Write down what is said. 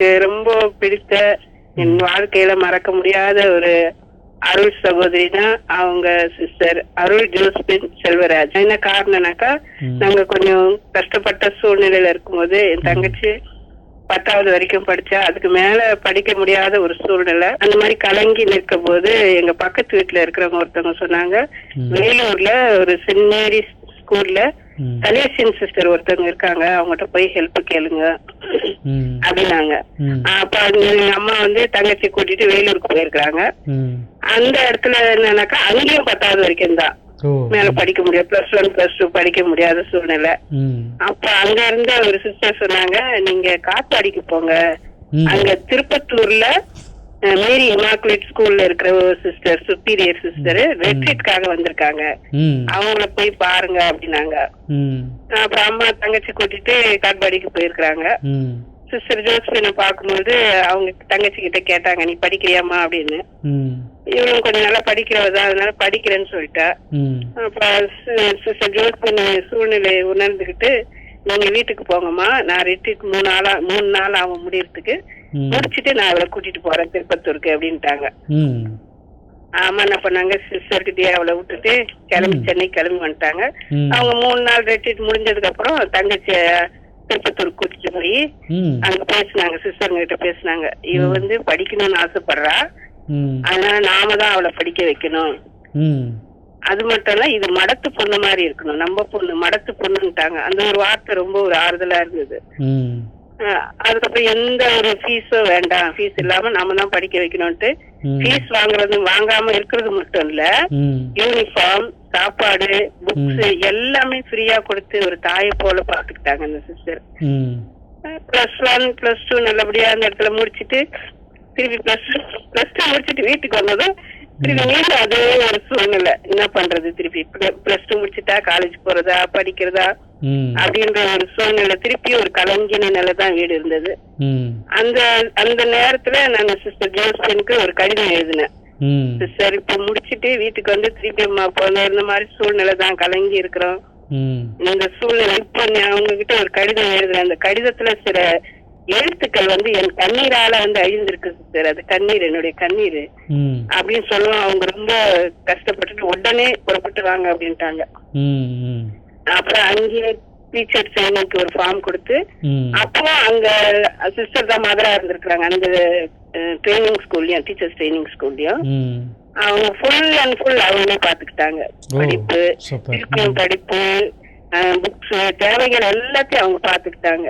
எனக்கு ரொம்ப பிடித்த என் வாழ்க்கையில மறக்க முடியாத ஒரு அருள் சகோதரி தான் அவங்க சிஸ்டர் அருள் ஜோஸ்பின் செல்வராஜ் என்ன காரணம்னாக்கா. நாங்க கொஞ்சம் கஷ்டப்பட்ட சூழ்நிலையில இருக்கும்போது என் தங்கச்சி பத்தாவது வரைக்கும் படிச்சா அதுக்கு மேல படிக்க முடியாத ஒரு சூழ்நிலை அந்த மாதிரி கலங்கி நிற்கும் போது எங்க பக்கத்து வீட்டுல இருக்கிறவங்க ஒருத்தவங்க சொன்னாங்க. வேலூர்ல ஒரு சென்ட் மேரி ஸ்கூல்ல ம். கலேசியன் சிஸ்டர் ஒருத்தவங்க இருக்காங்க அவங்ககிட்ட போய் ஹெல்ப் கேளுங்க. அப்படின்னாங்க. அப்ப எங்க அம்மா வந்து தங்கச்சி கூட்டிட்டு வேலூருக்கு போயிருக்காங்க. அந்த இடத்துல என்னன்னாக்கா அங்கேயும் பத்தாவது வரைக்கும் தான் மேல படிக்க முடியாது பிளஸ் ஒன் பிளஸ் டூ படிக்க முடியாத சூழ்நிலை. அப்ப அங்க இருந்த ஒரு சிஸ்டர் சொன்னாங்க நீங்க காத்தாடிக்கு போங்க. அங்க திருப்பத்தூர்ல மேரி இமாக்குலேட் ஸ்கூல்ல இருக்கிற ஒரு சிஸ்டர் சுப்பீரியர் சிஸ்டர் ரெட்ரீட்காக வந்திருக்காங்க. அவங்கள போய் பாருங்க அப்படின்னாங்க. அப்புறம் அம்மா தங்கச்சி கூட்டிட்டு காட்பாடிக்கு போயிருக்கிறாங்க. சிஸ்டர் ஜோஸ்பினை பார்க்கும்போது அவங்க தங்கச்சி கிட்ட கேட்டாங்க நீ படிக்கிறியாம்மா அப்படின்னு. இவளும் கொஞ்சம் நல்லா படிக்கிறவ தான் அதனால படிக்கிறேன்னு சொல்லிட்டா ம். அப்ப சிஸ்டர் ஜோஸ்பின் சூழ்நிலையை உணர்ந்துகிட்டு நீங்க வீட்டுக்கு போங்கம்மா நான் ரிட்ரீட் மூணு நாளா மூணு நாள் ஆகும் முடியறதுக்கு. முடிச்சிட்டு நான் அவளை கூட்டிட்டு போறேன் திருப்பத்தூருக்கு அப்படின்ட்டாங்க. ஆமா என்ன பண்ணாங்க சிஸ்டர் கிட்டயே அவளை விட்டுட்டு கிளம்பி சென்னை கிளம்பி வந்துட்டாங்க. அவங்க மூணு நாள் ரெட்ரீட் முடிஞ்சதுக்கு அப்புறம் தங்கச்சிய திருப்பத்தூர் கூட்டிட்டு போய். அங்க பேசுனாங்க சிஸ்டருங்க கிட்ட பேசுனாங்க. இவ வந்து படிக்கணும்னு ஆசைப்படுறா. அதனால நாம தான் அவளை படிக்க வைக்கணும். அது மட்டும் இல்ல இது மடத்து பொண்ணு மாதிரி இருக்கணும். நம்ம பொண்ணு மடத்து பொண்ணுன்ட்டாங்க. அந்த ஒரு வார்த்தை ரொம்ப ஒரு ஆறுதலா இருந்தது. அதுக்கப்புறம் எந்த ஒரு ஃபீஸும் வேண்டாம் ஃபீஸ் இல்லாம நாம தான் படிக்க வைக்கணும்ட்டு. ஃபீஸ் வாங்குறது வாங்காம இருக்கிறது மட்டும் இல்ல. யூனிஃபார்ம் சாப்பாடு புக்ஸ் எல்லாமே ஃப்ரீயா கொடுத்து ஒரு தாயை போல பாத்துக்கிட்டாங்க அந்த sister. Plus one plus two நல்லபடியா அந்த இடத்துல முடிச்சிட்டு திருப்பி பிளஸ் பிளஸ் டூ முடிச்சிட்டு வீட்டுக்கு வந்ததும் திருப்பி மீண்டும் அதே ஒரு சூழ்நிலை என்ன பண்றது திருப்பி பிளஸ் டூ முடிச்சிட்டா காலேஜ் போறதா படிக்கிறதா. அப்படின்ற ஒரு சூழ்நிலை திருப்பி ஒரு கலங்கின நிலை தான் வீடு இருந்தது. அந்த அந்த நேரத்துல நான் சிஸ்டர் ஜோஸ்பனுக்கு ஒரு கடிதம் எழுதினேன். சிஸ்டர் இப்ப முடிச்சிட்டு வீட்டுக்கு வந்து திருப்பி போன இந்த மாதிரி சூழ்நிலை தான் கலங்கி இருக்கிறோம். இந்த சூழ்நிலை இப்ப உங்ககிட்ட ஒரு கடிதம் எழுதுறேன் அந்த கடிதத்துல சில எழுத்துக்கள் வந்து என் கண்ணீரால வந்து அழிந்திருக்கு சிஸ்டர் அது கண்ணீர் என்னுடைய கண்ணீர். அப்படின்னு சொல்லுவோம் அவங்க ரொம்ப கஷ்டப்பட்டுட்டு உடனே புறப்பட்டு வாங்க அப்படின்ட்டாங்க. அப்புறம் அங்கேயே டீச்சர் ட்ரைனிங்க்கு ஒரு ஃபார்ம் கொடுத்து. அப்போ அங்க சிஸ்டர் தான் மதரா இருந்திருக்கிறாங்க அந்த ட்ரைனிங் ஸ்கூல்லயும் டீச்சர்ஸ் ட்ரைனிங் ஸ்கூல்லயும். அவங்க ஃபுல் அண்ட் ஃபுல் அவங்களே பாத்துக்கிட்டாங்க படிப்பு. திருப்பியும் படிப்பு புக்ஸ் தேவைகள் எல்லாத்தையும் அவங்க பாத்துக்கிட்டாங்க